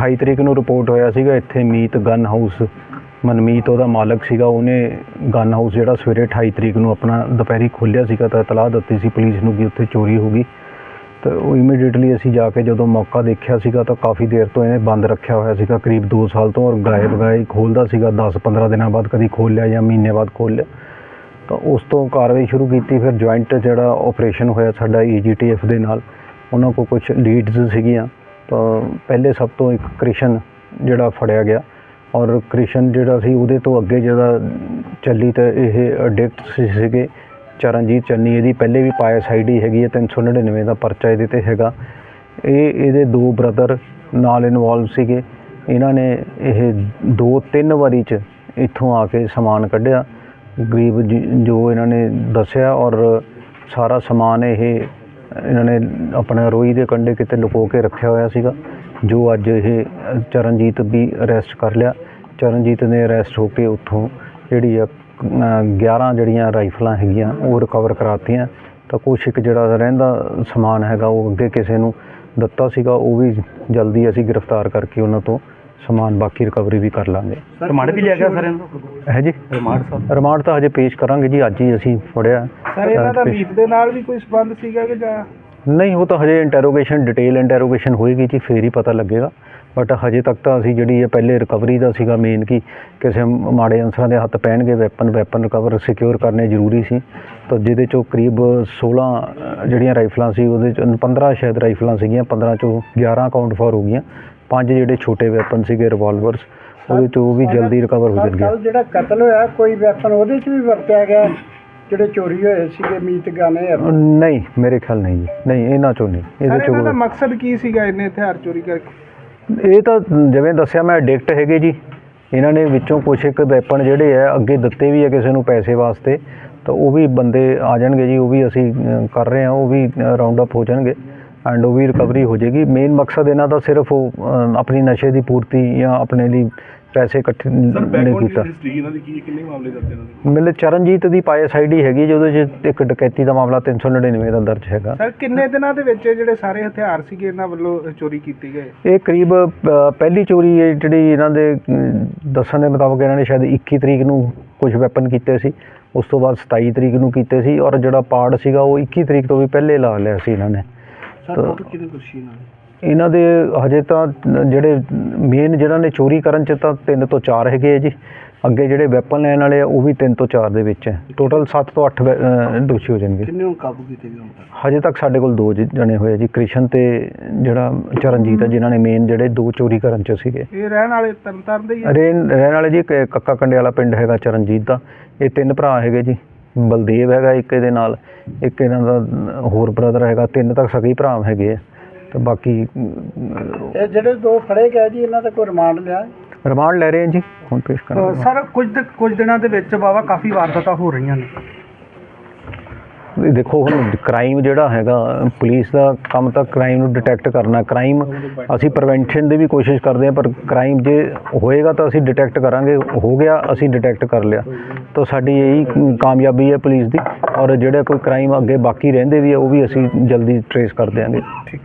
28 ਤਰੀਕ ਨੂੰ ਰਿਪੋਰਟ ਹੋਇਆ ਸੀਗਾ, ਇੱਥੇ ਮੀਤ ਗਨ ਹਾਊਸ ਮਨਮੀਤ ਉਹਦਾ ਮਾਲਕ ਸੀਗਾ, ਉਹਨੇ ਗਨ ਹਾਊਸ ਜਿਹੜਾ ਸਵੇਰੇ 28 ਤਰੀਕ ਨੂੰ ਆਪਣਾ ਦੁਪਹਿਰੀ ਖੋਲ੍ਹਿਆ ਸੀਗਾ, ਤਾਂ ਇਤਲਾਹ ਦਿੱਤੀ ਸੀ ਪੁਲਿਸ ਨੂੰ ਕਿ ਉੱਥੇ ਚੋਰੀ ਹੋ ਗਈ। ਤਾਂ ਉਹ ਇਮੀਡੀਏਟਲੀ ਅਸੀਂ ਜਾ ਕੇ ਜਦੋਂ ਮੌਕਾ ਦੇਖਿਆ ਸੀਗਾ, ਤਾਂ ਕਾਫੀ ਦੇਰ ਤੋਂ ਇਹਨੇ ਬੰਦ ਰੱਖਿਆ ਹੋਇਆ ਸੀਗਾ, ਕਰੀਬ 2 ਸਾਲ ਤੋਂ, ਔਰ ਗਾਇਬ ਗਾਇਬ ਖੋਲਦਾ ਸੀਗਾ 10-15 ਦਿਨਾਂ ਬਾਅਦ ਕਦੀ ਖੋਲ੍ਹ ਲਿਆ ਜਾਂ ਮਹੀਨੇ ਬਾਅਦ ਖੋਲ੍ਹ ਲਿਆ ਤਾਂ ਉਸ ਤੋਂ ਕਾਰਵਾਈ ਸ਼ੁਰੂ ਕੀਤੀ, ਫਿਰ ਜੁਆਇੰਟ ਜਿਹੜਾ ਆਪਰੇਸ਼ਨ ਹੋਇਆ ਸਾਡਾ ਈਜੀਟੀਐਫ ਦੇ ਨਾਲ, ਉਹਨਾਂ ਕੋਲ ਕੁਝ ਲੀਡਸ ਸੀਗੀਆਂ। ਤਾਂ ਪਹਿਲੇ ਸਭ ਤੋਂ ਇੱਕ ਕ੍ਰਿਸ਼ਨ ਜਿਹੜਾ ਫੜਿਆ ਗਿਆ ਔਰ ਕ੍ਰਿਸ਼ਨ ਜਿਹੜਾ ਸੀ ਉਹਦੇ ਤੋਂ ਅੱਗੇ ਜਿਹੜਾ ਚੱਲੀ ਤਾਂ ਇਹ ਅਡਿਕਟ ਸੀਗੇ। ਚਰਨਜੀਤ ਚੰਨੀ ਇਹਦੀ ਪਹਿਲੇ ਵੀ ਪਾਇਸ ਆਈਡੀ ਹੈਗੀ ਹੈ 399 ਦਾ ਪਰਚਾ ਇਹਦੇ ਤੇ ਹੈਗਾ। ਇਹ ਇਹਦੇ ਦੋ ਬ੍ਰਦਰ ਨਾਲ ਇਨਵੋਲਵ ਸੀਗੇ। ਇਹਨਾਂ ਨੇ ਇਹ ਦੋ ਤਿੰਨ ਵਾਰੀ ਚ ਇੱਥੋਂ ਆ ਕੇ ਸਮਾਨ ਕੱਢਿਆ। ਗਰੀਬ ਜੋ ਇਹਨਾਂ ਨੇ ਦੱਸਿਆ ਔਰ ਸਾਰਾ ਸਮਾਨ ਇਹ ਇਹਨਾਂ ਨੇ ਆਪਣਾ ਰੋਈ ਦੇ ਕੰਢੇ ਕਿਤੇ ਲੁਕੋ ਕੇ ਰੱਖਿਆ ਹੋਇਆ ਸੀਗਾ ਜੋ ਅੱਜ ਇਹ ਚਰਨਜੀਤ ਵੀ ਅਰੈਸਟ ਕਰ ਲਿਆ। ਚਰਨਜੀਤ ਨੇ ਅਰੈਸਟ ਹੋ ਕੇ ਉੱਥੋਂ ਜਿਹੜੀ ਆ ਅ, 11 ਜਿਹੜੀਆਂ ਰਾਈਫਲਾਂ ਹੈਗੀਆਂ ਉਹ ਰਿਕਵਰ ਕਰਾਤੀਆਂ। ਤਾਂ ਕੁਛ ਇੱਕ ਜਿਹੜਾ ਰਹਿੰਦਾ ਸਮਾਨ ਹੈਗਾ ਉਹ ਅੱਗੇ ਕਿਸੇ ਨੂੰ ਦਿੱਤਾ ਸੀਗਾ ਉਹ ਵੀ ਜਲਦੀ ਅਸੀਂ ਗ੍ਰਿਫਤਾਰ ਕਰਕੇ ਉਹਨਾਂ ਤੋਂ ਸਮਾਨ ਬਾਕੀ ਰਿਕਵਰੀ ਵੀ ਕਰ ਲਾਂਗੇ। ਰਿਮਾਂਡ ਵੀ ਲਿਆ ਗਿਆ ਸਰ ਇਹਨਾਂ ਹੈ ਜੀ। Remand sir? ਰਿਮਾਂਡ ਤਾਂ ਹਜੇ ਪੇਸ਼ ਕਰਾਂਗੇ ਜੀ ਅੱਜ ਹੀ ਅਸੀਂ ਫੜਿਆ। ਸਰ ਇਹਨਾਂ ਦਾ ਮੀਤ ਦੇ ਨਾਲ ਵੀ ਕੋਈ ਸਬੰਧ ਸੀਗਾ ਕਿ ਜਾਂ? ਨਹੀਂ ਉਹ ਤਾਂ ਹਜੇ ਇੰਟਰੋਗੇਸ਼ਨ ਡਿਟੇਲ ਇੰਟਰੋਗੇਸ਼ਨ ਹੋਏਗੀ ਜੀ ਫੇਰ ਹੀ ਪਤਾ ਲੱਗੇਗਾ। ਬਟ ਹਜੇ ਤੱਕ ਤਾਂ ਅਸੀਂ ਜਿਹੜੀ ਹੈ ਪਹਿਲੇ ਰਿਕਵਰੀ ਦਾ ਸੀਗਾ ਮੇਨ ਕਿ ਕਿਸੇ ਮਾੜੇ ਅਨਸਰਾਂ ਦੇ ਹੱਥ ਪੈਣਗੇ ਵੈਪਨ ਵੈਪਨ ਰਿਕਵਰ ਸਿਕਿਉਰ ਕਰਨੇ ਜ਼ਰੂਰੀ ਸੀ। ਤਾਂ ਜਿਹਦੇ ਚੋਂ ਕਰੀਬ 16 ਅ, ਜਿਹੜੀਆਂ ਰਾਈਫਲਾਂ ਸੀ ਉਹਦੇ ਚ 15 ਸ਼ਾਇਦ ਰਾਈਫਲਾਂ ਸੀਗੀਆਂ 15 ਚੋਂ 11 ਕਾਊਂਟ ਫॉर ਹੋ ਗਈਆਂ। ਪੰਜ ਜਿਹੜੇ ਛੋਟੇ ਵੈਪਨ ਸੀਗੇ ਰਿਵਾਲਵਰਸ ਉਹਦੇ ਚੋਂ ਉਹ ਵੀ ਜਲਦੀ ਰਿਕਵਰ ਹੋ ਜਾਣਗੇ। ਕੱਲ ਜਿਹੜਾ ਕਤਲ ਹੋਇਆ ਕੋਈ ਵੈਪਨ ਉਹਦੇ 'ਚ ਵੀ ਵਰਤਿਆ ਗਿਆ? ਜਿਹੜੇ ਚੋਰੀ ਹੋਏ ਸੀਗੇ ਮੀਤ ਗਾਣੇ ਨਹੀਂ ਮੇਰੇ ਖਿਆਲ ਨਹੀਂ ਜੀ। ਨਹੀਂ ਇਹਨਾਂ ਚੋਂ ਨਹੀਂ। ਇਹਦੇ ਇਹਨਾਂ ਦਾ ਚੋਂ ਮਕਸਦ ਕੀ ਸੀਗਾ ਇਹਨੇ ਹਥਿਆਰ ਚੋਰੀ ਕਰਕੇ? ਇਹ ਤਾਂ ਜਿਵੇਂ ਦੱਸਿਆ ਮੈਂ ਐਡਿਕਟ ਹੈਗੇ ਜੀ। ਇਹਨਾਂ ਨੇ ਵਿੱਚੋਂ ਕੁਝ ਇੱਕ ਵੈਪਨ ਜਿਹੜੇ ਆ ਅੱਗੇ ਦਿੱਤੇ ਵੀ ਆ ਕਿਸੇ ਨੂੰ ਪੈਸੇ ਵਾਸਤੇ। ਤਾਂ ਉਹ ਵੀ ਬੰਦੇ ਆ ਜਾਣਗੇ ਜੀ ਉਹ ਵੀ ਅਸੀਂ ਕਰ ਰਹੇ ਹਾਂ ਉਹ ਵੀ ਰਾਉਂਡ ਅਪ ਹੋ ਜਾਣਗੇ। ਐਂਡ ਉਹ ਵੀ ਰਿਕਵਰੀ ਹੋ ਜਾਏਗੀ। ਮੇਨ ਮਕਸਦ ਇਹਨਾਂ ਦਾ ਸਿਰਫ ਉਹ ਅ, ਆਪਣੀ ਨਸ਼ੇ ਦੀ ਪੂਰਤੀ ਜਾਂ ਆਪਣੇ ਲਈ ਪੈਸੇ ਇਕੱਠੇ ਨਹੀਂ ਕੀਤਾ। ਹਿਸਟਰੀ ਇਹਨਾਂ ਦੀ ਕੀ ਕਿੰਨੇ ਮਾਮਲੇ ਦਰਜ ਇਹਨਾਂ ਦੇ? ਮਿਲੇ ਚਰਨਜੀਤ ਦੀ ਪਾਇਸ ਆਈਡੀ ਹੈਗੀ ਜਿਹਦੇ 'ਚ ਇੱਕ ਡਕੈਤੀ ਦਾ ਮਾਮਲਾ 399 ਦਾ ਦਰਜ ਹੈਗਾ। ਸਰ ਕਿੰਨੇ ਦਿਨਾਂ ਦੇ ਵਿੱਚ ਇਹ ਜਿਹੜੇ ਸਾਰੇ ਹਥਿਆਰ ਸੀਗੇ ਇਹਨਾਂ ਵੱਲੋਂ ਚੋਰੀ ਕੀਤੇ ਗਏ? ਇਹ ਕਰੀਬ ਅ, ਪਹਿਲੀ ਚੋਰੀ ਜਿਹੜੀ ਇਹਨਾਂ ਦੇ ਅਮ, ਦੱਸਣ ਦੇ ਮੁਤਾਬਕ ਇਹਨਾਂ ਨੇ ਸ਼ਾਇਦ 21 ਤਰੀਕ ਨੂੰ ਕੁਝ ਵੈਪਨ ਕੀਤੇ ਸੀ। ਉਸ ਤੋਂ ਬਾਅਦ 27 ਤਰੀਕ ਨੂੰ ਕੀਤੇ ਸੀ। ਔਰ ਜਿਹੜਾ ਪਾਰਟ ਸੀਗਾ ਉਹ 21 ਤਰੀਕ ਤੋਂ ਵੀ ਪਹਿਲੇ ਲਾ ਲਿਆ ਸੀ ਇਹਨਾਂ ਨੇ। ਸਰ ਟੋਟਲ ਦੋਸ਼ੀ ਇਹਨਾਂ ਦੇ ਹਜੇ ਤਾਂ ਜਿਹੜੇ ਮੇਨ ਜਿਹੜਾ ਨੇ ਚੋਰੀ ਕਰਨ ਚ ਤਾਂ 3 ਤੋਂ 4 ਹੈਗੇ ਆ ਜੀ। ਅੱਗੇ ਜਿਹੜੇ ਵੈਪਨ ਲੈਣ ਵਾਲੇ ਆ ਉਹ ਵੀ 3 ਤੋਂ 4 ਦੇ ਵਿੱਚ ਹੈ ਟੋਟਲ 7 ਤੋਂ 8 ਦੋਸ਼ੀ ਹੋ ਜਾਣਗੇ। ਕਿੰਨੇ ਹੁਣ ਕਾਬੂ ਕੀਤੇ ਗਏ ਹੁਣ ਤੱਕ? ਹਜੇ ਤੱਕ ਸਾਡੇ ਕੋਲ ਦੋ ਜਣੇ ਹੋਏ ਜੀ। ਕ੍ਰਿਸ਼ਨ ਤੇ ਜਿਹੜਾ ਚਰਨਜੀਤ ਹੈ ਜਿਨ੍ਹਾਂ ਨੇ ਮੇਨ ਜਿਹੜੇ ਦੋ ਚੋਰੀ ਕਰਨ ਚ ਸੀਗੇ। ਇਹ ਰਹਿਣ ਵਾਲੇ ਤਰਨਤਾਰਨ ਦੇ ਹੀ? ਰਹਿਣ ਵਾਲੇ ਜੀ ਕੱਕਾ ਕੰਡੇ ਵਾਲਾ ਪਿੰਡ ਹੈਗਾ ਚਰਨਜੀਤ ਦਾ। ਇਹ ਤਿੰਨ ਭਰਾ ਹੈਗੇ ਜੀ। ਬਲਦੇਵ ਹੈਗਾ ਇੱਕ ਇਹਦੇ ਨਾਲ ਇੱਕ ਇਹਨਾਂ ਦਾ ਹੋਰ ਬ੍ਰਦਰ ਹੈਗਾ ਤਿੰਨ ਤੱਕ ਸਗੀ ਭਰਾ ਹੈਗੇ ਆ। ਤੇ ਬਾਕੀ ਇਹ ਜਿਹੜੇ ਦੋ ਫੜੇ ਗਏ ਜੀ ਇਹਨਾਂ ਦਾ ਕੋਈ ਰਿਮਾਂਡ ਲਿਆ? ਰਿਮਾਂਡ ਲੈ ਰਹੇ ਹਾਂ ਜੀ ਹੁਣ ਪੇਸ਼ ਕਰਾਂਗੇ ਸਰ ਕੁਝ ਕੁਝ ਦਿਨਾਂ ਦੇ ਵਿੱਚ ਬਾਬਾ ਕਾਫੀ ਵਾਰਦਾਤਾਂ ਹੋ ਰਹੀਆਂ ਨੇ। ਦੇਖੋ ਹੁਣ ਕ੍ਰਾਈਮ ਜਿਹੜਾ ਹੈਗਾ ਪੁਲਿਸ ਦਾ ਕੰਮ ਤਾਂ ਕ੍ਰਾਈਮ ਨੂੰ ਡਿਟੈਕਟ ਕਰਨਾ ਕ੍ਰਾਈਮ ਅਸੀਂ ਪ੍ਰੀਵੈਂਸ਼ਨ ਦੀ ਵੀ ਕੋਸ਼ਿਸ਼ ਕਰਦੇ ਹਾਂ, ਪਰ ਕ੍ਰਾਈਮ ਜੇ ਹੋਏਗਾ ਤਾਂ ਅਸੀਂ ਡਿਟੈਕਟ ਕਰਾਂਗੇ। ਹੋ ਗਿਆ, ਅਸੀਂ ਡਿਟੈਕਟ ਕਰ ਲਿਆ। ਤਾਂ ਸਾਡੀ ਇਹੀ ਕਾਮਯਾਬੀ ਹੈ ਪੁਲਿਸ ਦੀ। ਔਰ ਜਿਹੜੇ ਕੋਈ ਕ੍ਰਾਈਮ ਅੱਗੇ ਬਾਕੀ ਰਹਿੰਦੇ ਵੀ ਆ, ਉਹ ਵੀ ਅਸੀਂ ਜਲਦੀ ਟਰੇਸ ਕਰ ਦਿਆਂਗੇ। ਠੀਕ।